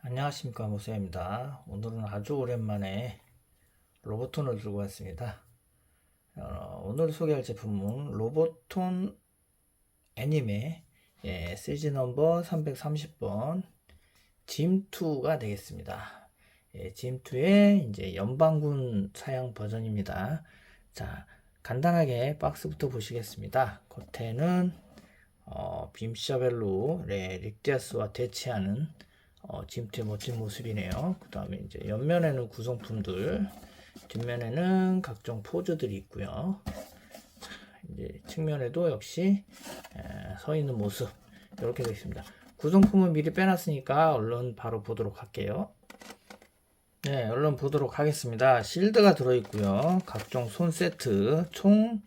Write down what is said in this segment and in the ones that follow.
안녕하십니까 모세입니다. 오늘은 아주 오랜만에 로보톤을 들고 왔습니다. 어, 오늘 소개할 제품은 로보톤 애니메 예, 시리즈 넘버 330번 짐2가 되겠습니다. 예, 짐2의 이제 연방군 사양 버전입니다. 자, 간단하게 박스부터 보시겠습니다. 겉에는 어, 빔샤벨로 네, 릭디아스와 대치하는 어, 짐트의 멋진 모습이네요. 그 다음에 이제 옆면에는 구성품들, 뒷면에는 각종 포즈들이 있고요. 자, 이제 측면에도 역시 에, 서 있는 모습 이렇게 되어 있습니다. 구성품은 미리 빼놨으니까 얼른 바로 보도록 할게요. 네, 얼른 보도록 하겠습니다. 실드가 들어있고요. 각종 손 세트, 총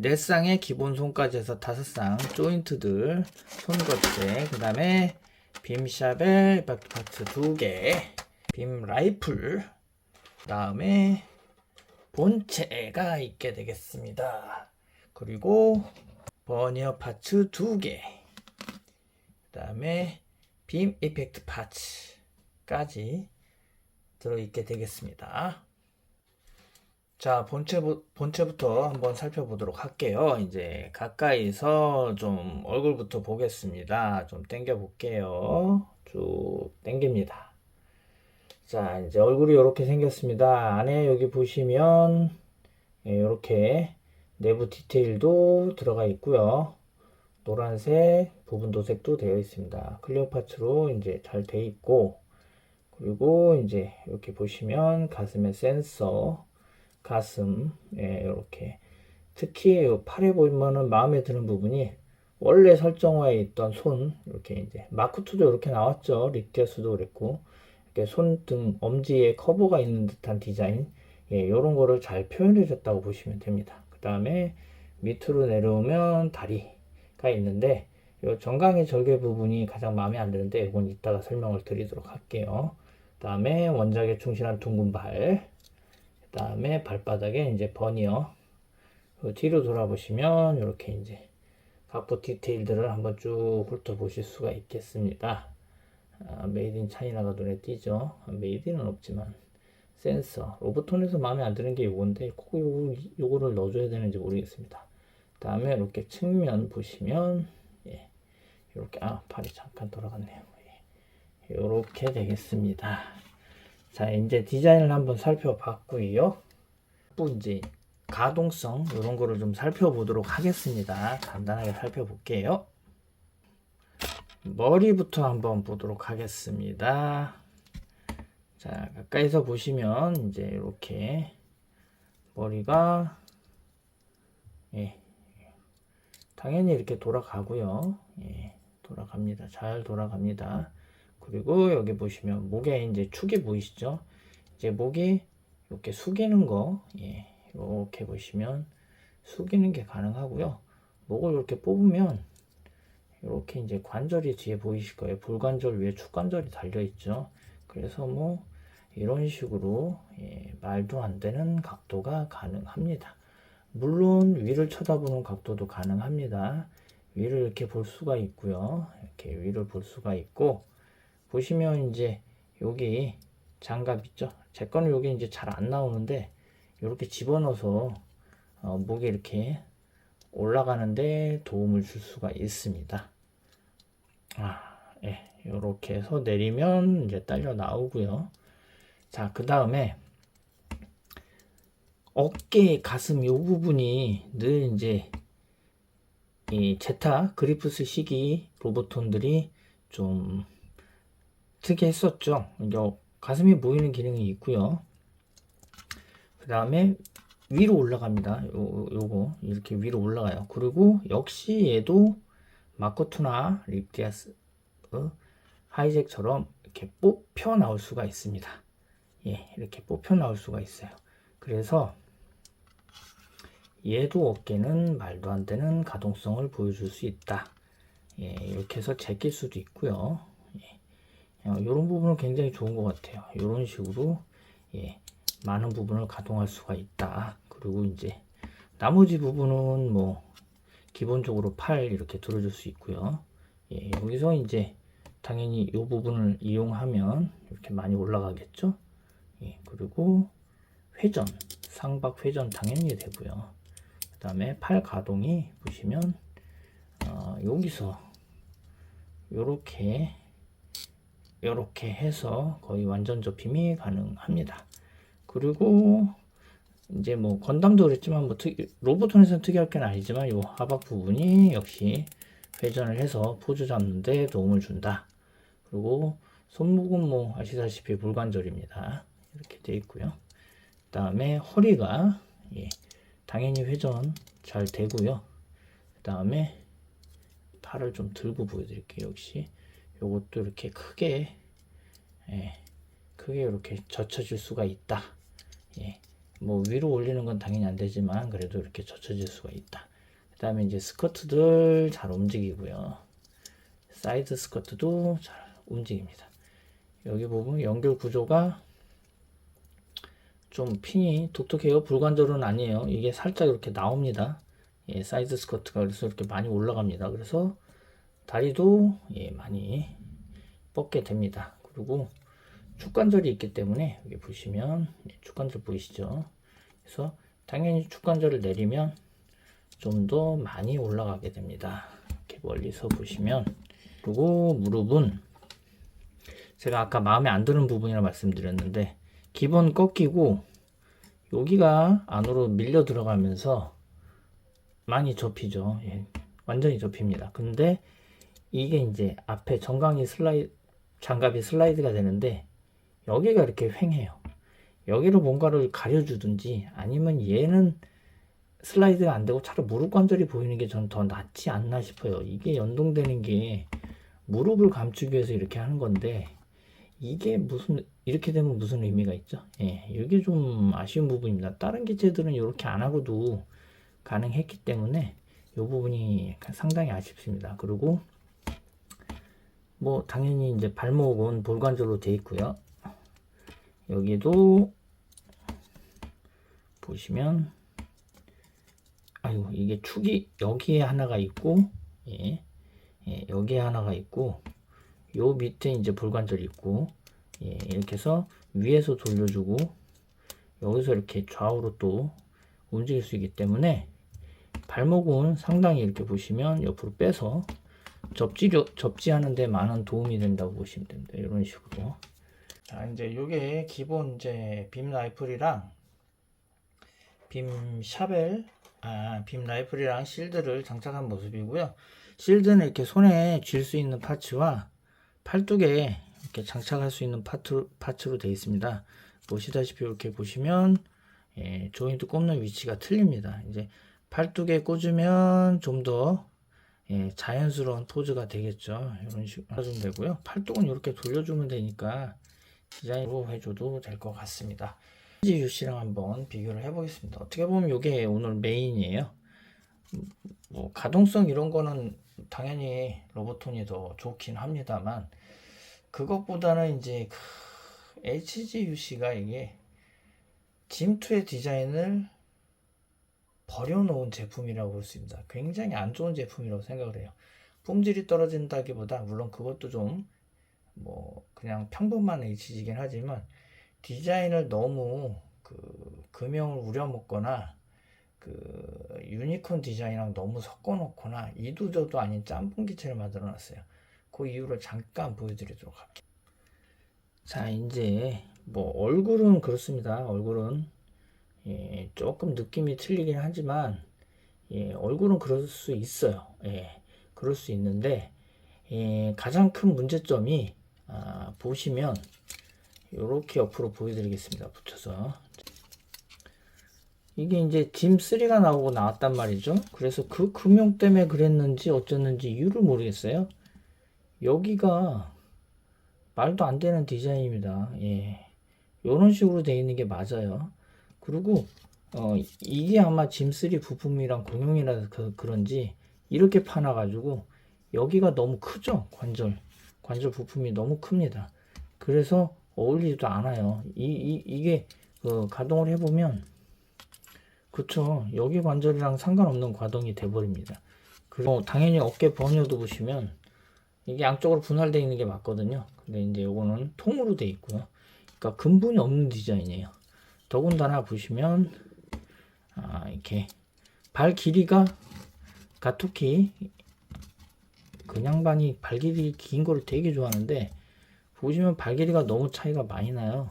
4쌍의 기본 손까지 해서 5쌍, 조인트들, 손거체, 그 다음에 빔샤벨 파트 2개, 빔 라이플, 그 다음에 본체가 있게 되겠습니다. 그리고 버니어 파츠 2개, 그 다음에 빔 이펙트 파츠까지 들어있게 되겠습니다. 자, 본체, 본체부터 한번 살펴보도록 할게요. 이제 가까이서 좀 얼굴부터 보겠습니다. 좀 당겨 볼게요. 쭉 당깁니다. 자, 이제 얼굴이 이렇게 생겼습니다. 안에 여기 보시면 이렇게 내부 디테일도 들어가 있고요. 노란색 부분 도색도 되어 있습니다. 클리어 파츠로 이제 잘 되어 있고 그리고 이제 이렇게 보시면 가슴에 센서 가슴, 예, 이렇게. 특히 팔에 보면은 마음에 드는 부분이 원래 설정화에 있던 손, 이렇게 이제 마크투도 이렇게 나왔죠. 릭디어스도 그랬고. 이렇게 손등, 엄지에 커버가 있는 듯한 디자인. 예, 이런 거를 잘 표현해 줬다고 보시면 됩니다. 그 다음에 밑으로 내려오면 다리가 있는데, 이 정강이 절개 부분이 가장 마음에 안 드는데, 이건 이따가 설명을 드리도록 할게요. 그 다음에 원작에 충실한 둥근 발. 그 다음에 발바닥에 이제 버니어 그 뒤로 돌아보시면 이렇게 이제 각부 디테일들을 한번 쭉 훑어보실 수가 있겠습니다. 아, 메이드 인 차이나가 눈에 띄죠. 메이드는 없지만 센서 로보톤에서 마음에 안 드는 게 요건데 꼭 요거, 요거를 넣어줘야 되는지 모르겠습니다. 그 다음에 이렇게 측면 보시면 예, 이렇게 아 팔이 잠깐 돌아갔네요. 예, 이렇게 되겠습니다. 자, 이제 디자인을 한번 살펴봤고요. 또 이제 가동성 이런 거를 좀 살펴보도록 하겠습니다. 간단하게 살펴볼게요. 머리부터 한번 보도록 하겠습니다. 자, 가까이서 보시면 이제 이렇게 머리가 예, 당연히 이렇게 돌아가고요. 예, 돌아갑니다. 잘 돌아갑니다. 그리고 여기 보시면 목에 이제 축이 보이시죠? 이제 목이 이렇게 숙이는 거, 예, 이렇게 보시면 숙이는 게 가능하고요. 목을 이렇게 뽑으면 이렇게 이제 관절이 뒤에 보이실 거예요. 불관절 위에 축관절이 달려 있죠. 그래서 뭐 이런 식으로 예, 말도 안 되는 각도가 가능합니다. 물론 위를 쳐다보는 각도도 가능합니다. 위를 이렇게 볼 수가 있고요. 이렇게 위를 볼 수가 있고 보시면 이제 여기 장갑 있죠? 제 거는 여기 이제 잘 안 나오는데 이렇게 집어넣어서 어, 목에 이렇게 올라가는데 도움을 줄 수가 있습니다. 아, 예, 이렇게 해서 내리면 이제 딸려 나오고요. 자, 그 다음에 어깨, 가슴 이 부분이 늘 이제 이 제타 그리프스 시기 로보톤들이 좀 특이했었죠. 이제 가슴이 보이는 기능이 있고요. 그 다음에 위로 올라갑니다. 요, 요거 이렇게 위로 올라가요. 그리고 역시 얘도 마코투나 립디아스 어, 하이잭처럼 이렇게 뽑혀 나올 수가 있습니다. 예, 이렇게 뽑혀 나올 수가 있어요. 그래서 얘도 어깨는 말도 안 되는 가동성을 보여줄 수 있다. 예, 이렇게 해서 제낄 수도 있고요. 이런 어, 부분은 굉장히 좋은 것 같아요. 이런 식으로 예, 많은 부분을 가동할 수가 있다. 그리고 이제 나머지 부분은 뭐 기본적으로 팔 이렇게 들어줄 수 있고요. 예, 여기서 이제 당연히 이 부분을 이용하면 이렇게 많이 올라가겠죠. 예, 그리고 회전, 상박 회전 당연히 되고요. 그 다음에 팔 가동이 보시면 어, 여기서 요렇게 요렇게 해서 거의 완전 접힘이 가능합니다. 그리고 이제 뭐 건담도 그랬지만 뭐 특, 로보톤에서는 특이할 건 아니지만 요 하박 부분이 역시 회전을 해서 포즈 잡는데 도움을 준다. 그리고 손목은 뭐 아시다시피 불관절입니다. 이렇게 돼 있고요. 그 다음에 허리가 예, 당연히 회전 잘 되고요. 그 다음에 팔을 좀 들고 보여드릴게요. 역시 요것도 이렇게 크게 예, 크게 이렇게 젖혀질 수가 있다. 예, 뭐 위로 올리는 건 당연히 안 되지만 그래도 이렇게 젖혀질 수가 있다. 그 다음에 이제 스커트들 잘 움직이고요. 사이드 스커트도 잘 움직입니다. 여기 보면 연결 구조가 좀 핀이 독특해요. 불관절은 아니에요. 이게 살짝 이렇게 나옵니다. 예, 사이드 스커트가 그래서 이렇게 많이 올라갑니다. 그래서 다리도 예, 많이 뻗게 됩니다. 그리고 축관절이 있기 때문에 여기 보시면 예, 축관절 보이시죠? 그래서 당연히 축관절을 내리면 좀 더 많이 올라가게 됩니다. 이렇게 멀리서 보시면 그리고 무릎은 제가 아까 마음에 안 드는 부분이라 말씀드렸는데 기본 꺾이고 여기가 안으로 밀려 들어가면서 많이 접히죠. 예, 완전히 접힙니다. 근데 이게 이제 앞에 정강이 슬라이 장갑이 슬라이드가 되는데 여기가 이렇게 횡해요. 여기로 뭔가를 가려주든지 아니면 얘는 슬라이드가 안 되고 차라리 무릎 관절이 보이는 게 저는 더 낫지 않나 싶어요. 이게 연동되는 게 무릎을 감추기 위해서 이렇게 하는 건데 이게 무슨 이렇게 되면 무슨 의미가 있죠? 예, 이게 좀 아쉬운 부분입니다. 다른 기체들은 이렇게 안 하고도 가능했기 때문에 이 부분이 상당히 아쉽습니다. 그리고 뭐 당연히 이제 발목은 볼관절로 돼 있고요. 여기도 보시면 아이고 이게 축이 여기에 하나가 있고 예, 예, 여기에 하나가 있고 요 밑에 이제 볼관절이 있고 예, 이렇게 해서 위에서 돌려주고 여기서 이렇게 좌우로 또 움직일 수 있기 때문에 발목은 상당히 이렇게 보시면 옆으로 빼서 접지려, 접지하는데 많은 도움이 된다고 보시면 됩니다. 이런 식으로. 자, 이제 요게 기본 이제 빔 라이플이랑 빔 샤벨, 아, 빔 라이플이랑 실드를 장착한 모습이고요. 실드는 이렇게 손에 쥘 수 있는 파츠와 팔뚝에 이렇게 장착할 수 있는 파트, 파츠로 되어 있습니다. 보시다시피 이렇게 보시면 예, 조인트 꼽는 위치가 틀립니다. 이제 팔뚝에 꽂으면 좀 더 예, 자연스러운 포즈가 되겠죠. 이런 식으로 해주면 되고요. 팔뚝은 이렇게 돌려주면 되니까 디자인으로 해줘도 될 것 같습니다. UC랑 한번 비교를 해보겠습니다. 어떻게 보면 이게 오늘 메인이에요. 뭐 가동성 이런 거는 당연히 로보톤이 더 좋긴 합니다만 그것보다는 이제 HGUC가 이게 짐2의 디자인을 버려놓은 제품이라고 볼 수 있습니다. 굉장히 안 좋은 제품이라고 생각을 해요. 품질이 떨어진다기보다 물론 그것도 좀 뭐 그냥 평범한 HG긴 하지만 디자인을 너무 그 금형을 우려먹거나 그 유니콘 디자인이랑 너무 섞어놓거나 이도저도 아닌 짬뽕 기체를 만들어놨어요. 그 이유를 잠깐 보여드리도록 할게요. 자 이제 뭐 얼굴은 그렇습니다. 얼굴은 예, 조금 느낌이 틀리긴 하지만 예, 얼굴은 그럴 수 있어요. 예, 그럴 수 있는데 예, 가장 큰 문제점이 아, 보시면 이렇게 옆으로 보여드리겠습니다. 붙여서 이게 이제 짐3가 나오고 나왔단 말이죠. 그래서 그 금형 때문에 그랬는지 어쩌는지 이유를 모르겠어요. 여기가 말도 안 되는 디자인입니다. 예. 이런 식으로 되어 있는 게 맞아요. 그리고 어, 이게 아마 짐3 부품이랑 공용이라 그, 그런지 이렇게 파놔가지고 여기가 너무 크죠 관절 관절 부품이 너무 큽니다 그래서 어울리지도 않아요 이, 이, 이게 그 가동을 해보면 그쵸 여기 관절이랑 상관없는 과동이 돼버립니다 그리고 당연히 어깨 번여도 보시면 이게 양쪽으로 분할되어 있는 게 맞거든요. 근데 이제 요거는 통으로 돼 있고요. 그러니까 근본이 없는 디자인이에요. 더군다나 보시면 아, 이렇게 발 길이가 가토키 그냥 반이 발 길이 긴 거를 되게 좋아하는데 보시면 발 길이가 너무 차이가 많이 나요.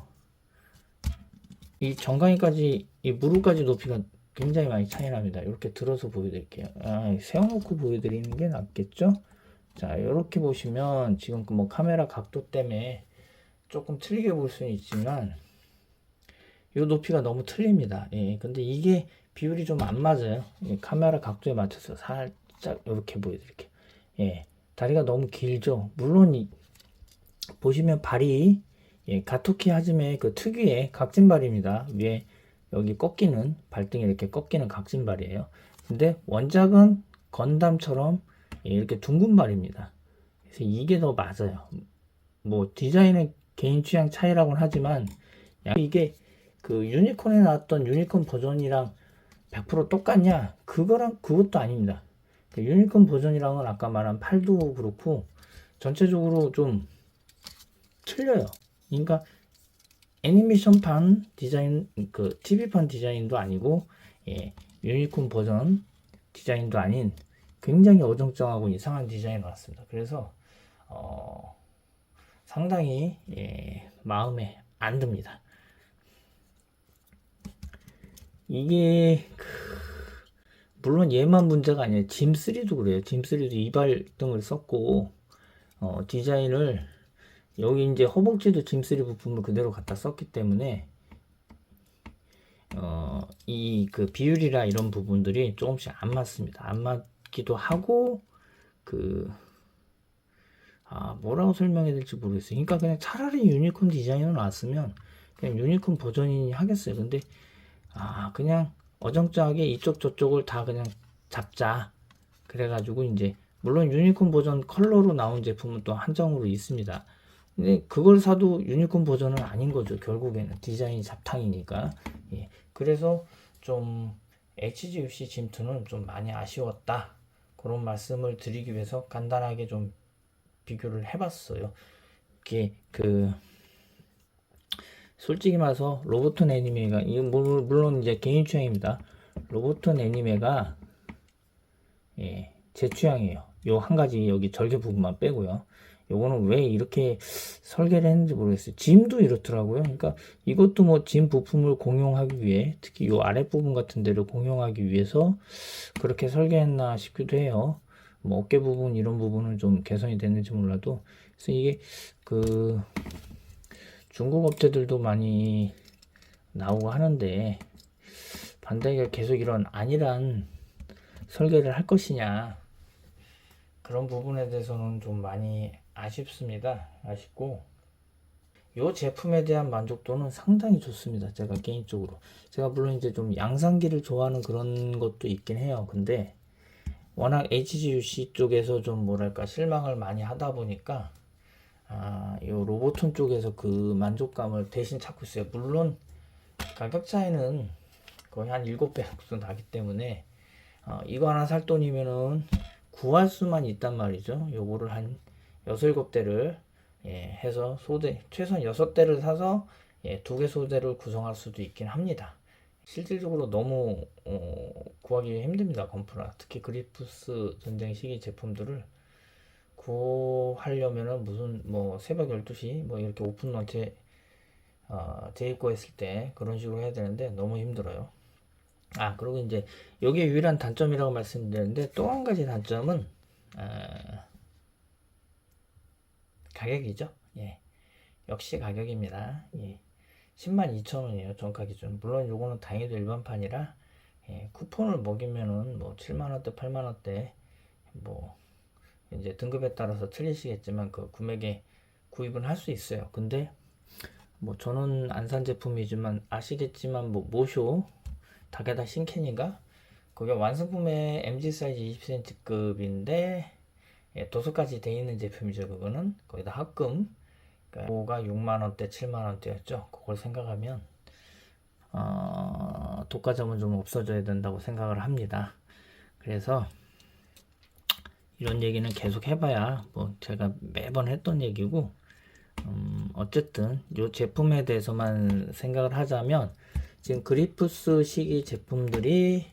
이 정강이까지 이 무릎까지 높이가 굉장히 많이 차이 납니다. 이렇게 들어서 보여드릴게요. 아, 세워놓고 보여드리는 게 낫겠죠? 자, 이렇게 보시면 지금 그뭐 카메라 각도 때문에 조금 틀리게 볼 수는 있지만 이 높이가 너무 틀립니다. 예, 근데 이게 비율이 좀 안 맞아요. 예, 카메라 각도에 맞춰서 살짝 이렇게 보여드릴게요. 예, 다리가 너무 길죠. 물론 이, 보시면 발이 예, 가토키 하즈메 그 특유의 각진발입니다. 위에 여기 꺾이는 발등에 이렇게 꺾이는 각진발이에요. 근데 원작은 건담처럼 예, 이렇게 둥근 발입니다. 그래서 이게 더 맞아요. 뭐 디자인은 개인 취향 차이라고는 하지만 야, 이게 그 유니콘에 나왔던 유니콘 버전이랑 100% 똑같냐? 그거랑 그것도 아닙니다. 그 유니콘 버전이랑은 아까 말한 팔도 그렇고 전체적으로 좀 틀려요. 그러니까 애니메이션판 디자인 그 TV판 디자인도 아니고 예, 유니콘 버전 디자인도 아닌 굉장히 어정쩡하고 이상한 디자인이 나왔습니다. 그래서 어, 상당히 예, 마음에 안 듭니다. 이게 그, 물론 얘만 문제가 아니에요. 짐3도 그래요. 짐3도 이발 등을 썼고 어, 디자인을 여기 이제 허벅지도 짐3 부품을 그대로 갖다 썼기 때문에 어, 이 그 비율이라 이런 부분들이 조금씩 안 맞습니다. 안 맞기도 하고 그 아, 뭐라고 설명해야 될지 모르겠어요. 그러니까 그냥 차라리 유니콘 디자인을 놨으면 그냥 유니콘 버전이 하겠어요. 근데 아, 그냥 어정쩡하게 이쪽 저쪽을 다 그냥 잡자. 그래가지고 이제 물론 유니콘 버전 컬러로 나온 제품은 또 한정으로 있습니다. 근데 그걸 사도 유니콘 버전은 아닌 거죠. 결국에는 디자인이 잡탕이니까. 예. 그래서 좀 HGUC 짐2는 좀 많이 아쉬웠다. 그런 말씀을 드리기 위해서 간단하게 좀 비교를 해봤어요. 이게 그 솔직히 말해서 로보톤 애니메가 이 물론 이제 개인 취향입니다. 로보톤 애니메가 예, 제 취향이에요. 요 한 가지 여기 절개 부분만 빼고요. 요거는 왜 이렇게 설계를 했는지 모르겠어요. 짐도 이렇더라고요. 그러니까 이것도 뭐 짐 부품을 공용하기 위해 특히 요 아랫부분 같은 데를 공용하기 위해서 그렇게 설계했나 싶기도 해요. 뭐 어깨 부분 이런 부분은 좀 개선이 됐는지 몰라도 그래서 이게 그 중국 업체들도 많이 나오고 하는데 반다이가 계속 이런 안일한 설계를 할 것이냐 그런 부분에 대해서는 좀 많이 아쉽습니다. 아쉽고 이 제품에 대한 만족도는 상당히 좋습니다. 제가 개인적으로 제가 물론 이제 좀 양산기를 좋아하는 그런 것도 있긴 해요. 근데 워낙 HGUC 쪽에서 좀 뭐랄까 실망을 많이 하다 보니까 아, 이 로보톤 쪽에서 그 만족감을 대신 찾고 있어요. 물론 가격 차이는 거의 한 7배 정도 나기 때문에 어, 이거 하나 살 돈이면은 구할 수만 있단 말이죠. 요거를 한 6, 7대를 예, 해서 소대 최소한 6대를 사서 예, 두개 소대를 구성할 수도 있긴 합니다. 실질적으로 너무 어, 구하기 힘듭니다. 건프라 특히 그리프스 전쟁 시기 제품들을 구하려면은 무슨 뭐 새벽 12시 뭐 이렇게 오픈 런치 어, 재입고 했을 때 그런 식으로 해야 되는데 너무 힘들어요. 아 그리고 이제 여기에 유일한 단점이라고 말씀드렸는데 또 한 가지 단점은 어, 가격이죠. 예. 역시 가격입니다. 예. 10만 2천 원이에요. 정가 기준. 물론 요거는 당해도 일반판이라 예, 쿠폰을 먹이면은 뭐 7만 원대, 8만 원대 뭐 이제 등급에 따라서 틀리시겠지만 그 구매에 구입은 할 수 있어요. 근데 뭐 저는 안 산 제품이지만 아시겠지만 뭐 모쇼 다게다 신캔인가 그게 완성품에 MG 사이즈 20cm급인데 예, 도서까지 돼 있는 제품이죠. 그거는 거기다 합금 그거가 6만 원대, 7만 원대였죠. 그걸 생각하면 어, 독과점은 좀 없어져야 된다고 생각을 합니다. 그래서 이런 얘기는 계속 해봐야 뭐 제가 매번 했던 얘기고 음, 어쨌든 이 제품에 대해서만 생각을 하자면 지금 그리프스 시기 제품들이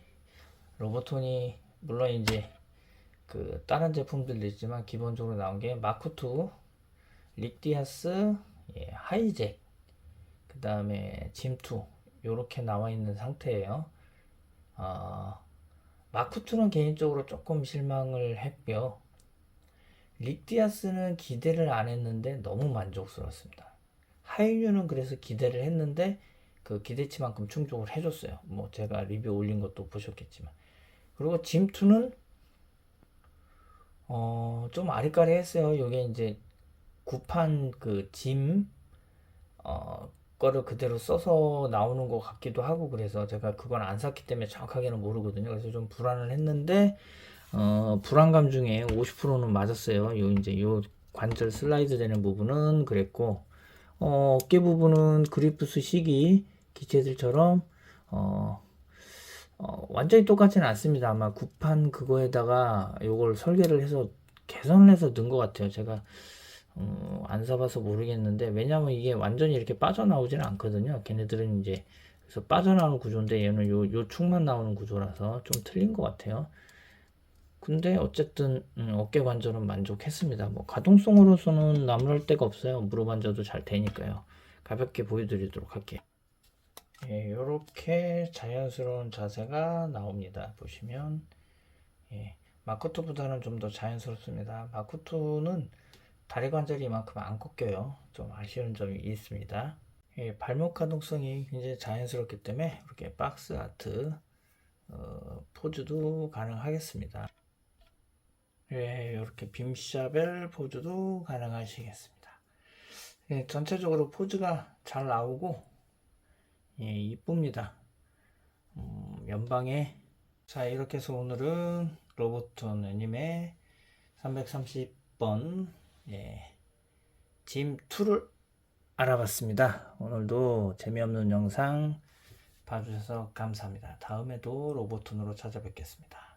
로보톤이 물론 이제 그 다른 제품들도 있지만 기본적으로 나온 게 마크2, 릭디아스, 예, 하이잭, 그 다음에 짐2 요렇게 나와 있는 상태예요. 어, 마크2는 개인적으로 조금 실망을 했고요. 릭디아스는 기대를 안 했는데 너무 만족스럽습니다. 하이뉴는 그래서 기대를 했는데 그 기대치만큼 충족을 해줬어요. 뭐 제가 리뷰 올린 것도 보셨겠지만. 그리고 짐2는 어, 좀 아리까리했어요. 요게 이제 구판 그 짐, 어, 거를 그대로 써서 나오는 것 같기도 하고 그래서 제가 그건 안 샀기 때문에 정확하게는 모르거든요. 그래서 좀 불안을 했는데 어, 불안감 중에 50%는 맞았어요. 요 이제 요 관절 슬라이드 되는 부분은 그랬고 어, 어깨 부분은 그리프스 시기 기체들처럼 어, 어, 완전히 똑같지는 않습니다. 아마 구판 그거에다가 요걸 설계를 해서 개선을 해서 넣은 것 같아요. 제가 어, 안 사봐서 모르겠는데 왜냐면 이게 완전히 이렇게 빠져나오지는 않거든요. 걔네들은 이제 그래서 빠져나오는 구조인데 얘는 요, 요 축만 나오는 구조라서 좀 틀린 것 같아요. 근데 어쨌든 음, 어깨 관절은 만족했습니다. 뭐 가동성으로서는 나무랄 데가 없어요. 무릎 앉아도 잘 되니까요. 가볍게 보여드리도록 할게요. 예, 이렇게 자연스러운 자세가 나옵니다. 보시면 예, 마쿠투보다는 좀 더 자연스럽습니다. 마쿠투는 다리 관절이 이만큼 안 꺾여요. 좀 아쉬운 점이 있습니다. 예, 발목 가동성이 굉장히 자연스럽기 때문에 이렇게 박스 아트 어, 포즈도 가능하겠습니다. 예, 이렇게 빔샤벨 포즈도 가능하시겠습니다. 예, 전체적으로 포즈가 잘 나오고 예, 이쁩니다. 음, 연방에 자 이렇게 해서 오늘은 로보톤 애니메 330번 예, 짐2를 알아봤습니다. 오늘도 재미없는 영상 봐주셔서 감사합니다. 다음에도 로보톤으로 찾아뵙겠습니다.